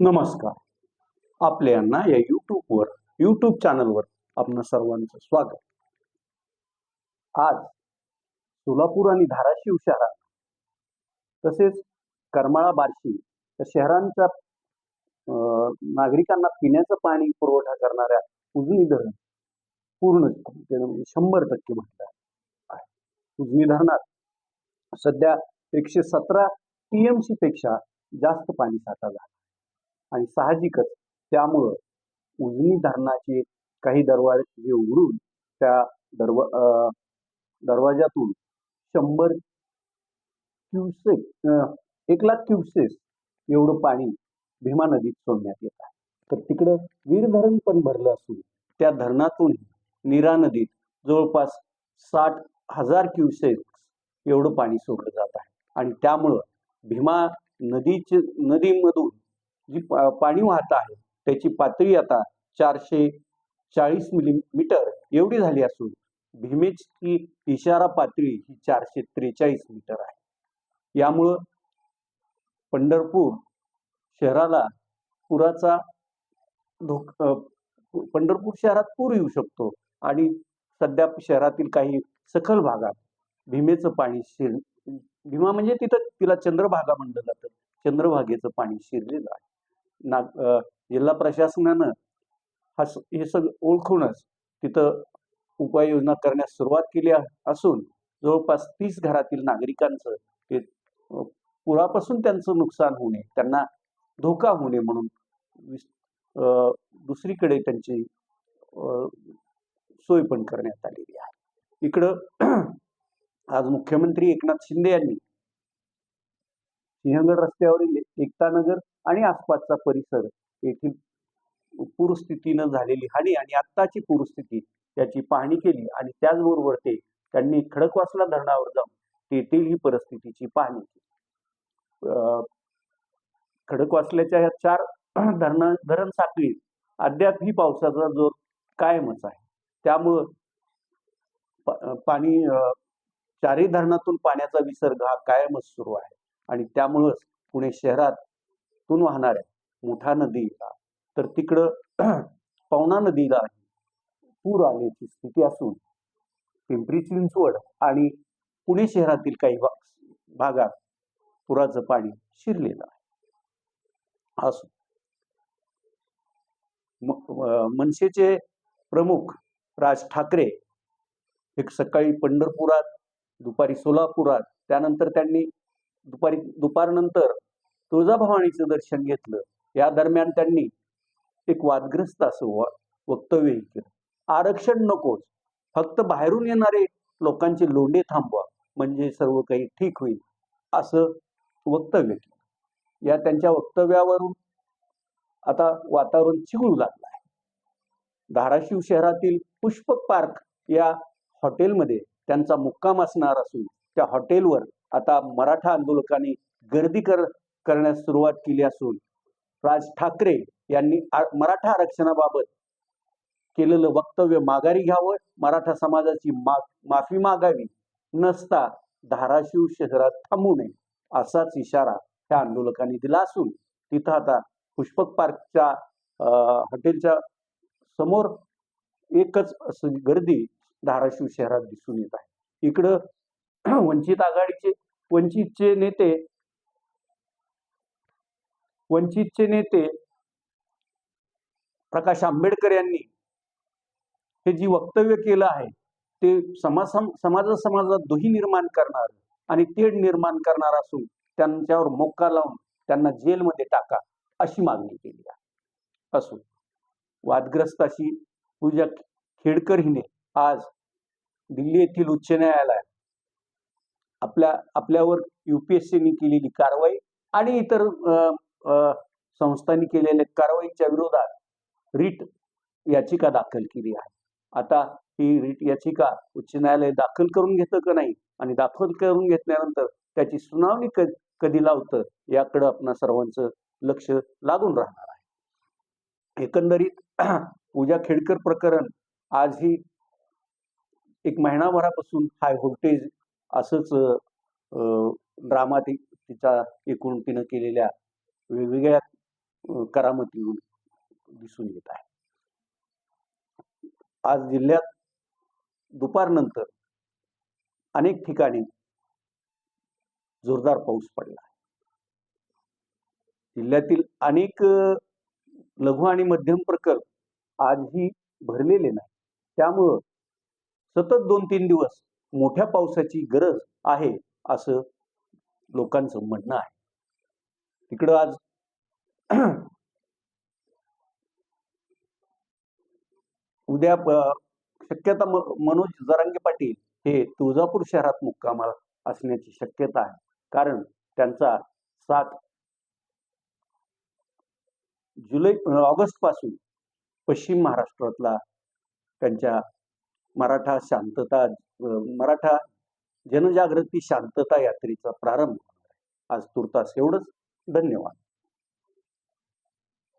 नमस्कार. आपल्या या यूट्यूबवर यूट्यूब चॅनलवर आपण सर्वांचं स्वागत. आज सोलापूर आणि धाराशिव शहरात तसेच करमाळा बार्शी या शहरांच्या अं, नागरिकांना पिण्याचं पाणी पुरवठा करणाऱ्या उजनी धरण पूर्ण म्हणजे शंभर टक्के म्हटलं आहे. उजनी धरणात सध्या एकशे सतरा टीएमसी पेक्षा जास्त पाणी साठा झाला. आणि साहजिकच त्यामुळं उजनी धरणाचे काही दरवाजे उघडून त्या दरवा दरवाजातून शंभर क्युसेक एक लाख क्युसेस एवढं पाणी भीमा नदीत सोडण्यात येत आहे. तर तिकडं वीर धरण पण भरलं असून त्या धरणातून नीरा नदीत जवळपास साठ हजार क्युसेक एवढं पाणी सोडलं जात आहे. आणि त्यामुळं भीमा नदीचे नदीमधून जी पाणी वाहत आहे त्याची पातळी आता चारशे चाळीस मिलीमीटर एवढी झाली असून भीमेची इशारा पातळी ही चारशे त्रेचाळीस मीटर आहे. यामुळं पंढरपूर शहराला पुराचा धोक पंढरपूर शहरात पूर येऊ शकतो आणि सध्या शहरातील काही सखल भागात भीमेचं पाणी शिर भीमा म्हणजे तिथं तिला चंद्रभागा म्हणलं जातं. चंद्रभागेचं पाणी शिरलेलं आहे. नाग जिल्हा प्रशासनानं हा हे सगळं ओळखूनच तिथं उपाययोजना करण्यास सुरुवात केली असून जवळपास तीस घरातील नागरिकांचं ते पुरापासून त्यांचं नुकसान होणे त्यांना धोका होणे म्हणून दुसरीकडे त्यांची सोय पण करण्यात आलेली आहे. इकडं आज मुख्यमंत्री एकनाथ शिंदे यांनी सिंहगड रस्त्यावरील एकता नगर आणि आसपासचा परिसर येथील पूरस्थितीनं झालेली हानी आणि आत्ताची पूरस्थिती याची पाहणी केली आणि त्याचबरोबर ते त्यांनी खडकवासला धरणावर जाऊन तेथील ही परिस्थितीची पाहणी केली. अं, खडकवासल्याच्या ह्या चार धरण धरण साखळीत अद्याप ही पावसाचा जोर कायमच आहे. त्यामुळं पाणी चारही धरणातून पाण्याचा विसर्ग हा कायमच सुरू आहे आणि त्यामुळंच पुणे शहरात शहरातून वाहणाऱ्या मुठा नदीला. तर तिकडं पवना नदीला पूर आल्याची स्थिती असून पिंपरी चिंचवड आणि पुणे शहरातील काही भागात पुराचं पाणी शिरलेलं आहे. असो. मनसेचे प्रमुख राज ठाकरे एक सकाळी पंढरपुरात दुपारी सोलापुरात त्यानंतर त्यांनी दुपारी दुपारनंतर तुळजाभवानीचं दर्शन घेतलं. या दरम्यान त्यांनी एक वादग्रस्त असं वक्तव्यही केलं आरक्षण नकोच. फक्त बाहेरून येणारे लोकांचे लोंढे थांबवा. म्हणजे सर्व काही ठीक होईल असं वक्तव्य केलं. या त्यांच्या वक्तव्यावरून आता वातावरण चिघळू लागलं आहे. धाराशिव शहरातील पुष्पक पार्क या हॉटेलमध्ये त्यांचा मुक्काम असणार असून त्या हॉटेलवर आता मराठा आंदोलकांनी गर्दी कर करण्यास सुरुवात केली असून राज ठाकरे यांनी मराठा आरक्षणाबाबत केलेलं वक्तव्य माघारी घ्यावं मराठा समाजाची मा माफी मागावी नसता धाराशिव शहरात थांबू नये असाच इशारा त्या आंदोलकांनी दिला असून तिथं आता पुष्पक पार्कच्या अं, हॉटेलच्या समोर एकच असं गर्दी धाराशिव शहरात दिसून येत आहे. इकडं वंचित आघाडीचे वंचितचे नेते वंचितचे नेते प्रकाश आंबेडकर यांनी हे जी वक्तव्य केलं आहे ते समाज समाजा समाजात दुही निर्माण करणार आणि तेढ निर्माण करणार असून त्यांच्यावर मोक्का लावून त्यांना जेलमध्ये टाका अशी मागणी केली आहे. असो वादग्रस्त अशी पूजा खेडकर हिने आज दिल्ली येथील उच्च न्यायालयात आपल्या आपल्यावर युपीएससीने केलेली कारवाई आणि इतर संस्थांनी केलेल्या कारवाईच्या विरोधात रिट याचिका दाखल केली आहे. आता ही रिट याचिका उच्च न्यायालय दाखल करून घेतं का नाही आणि दाखल करून घेतल्यानंतर त्याची सुनावणी कधी लावतं याकडं आपणा सर्वांचं लक्ष लागून राहणार आहे. एकंदरीत पूजा खेडकर प्रकरण आजही एक महिनाभरापासून हाय व्होल्टेज असंच ड्रामा ती तिच्या एकूण तिनं केलेल्या वेगवेगळ्या करामती दिसून येत आहे. आज जिल्ह्यात दुपारनंतर अनेक ठिकाणी जोरदार पाऊस पडला जिल्ह्यातील अनेक लघु आणि मध्यम प्रकल्प आजही भरलेले नाही त्यामुळं सतत दोन तीन दिवस मोठ्या पावसाची गरज आहे असं लोकांचं म्हणणं आहे. तिकडं आज उद्या शक्यता मनोज जरांगे पाटील हे तुळजापूर शहरात मुक्कामाला असण्याची शक्यता आहे. कारण त्यांचा सात जुलै ऑगस्टपासून पश्चिम महाराष्ट्रातला त्यांच्या मराठा शांतता मराठा जनजागृती शांतता यात्रेचा प्रारंभ आज तुर्तास एवढंच. धन्यवाद.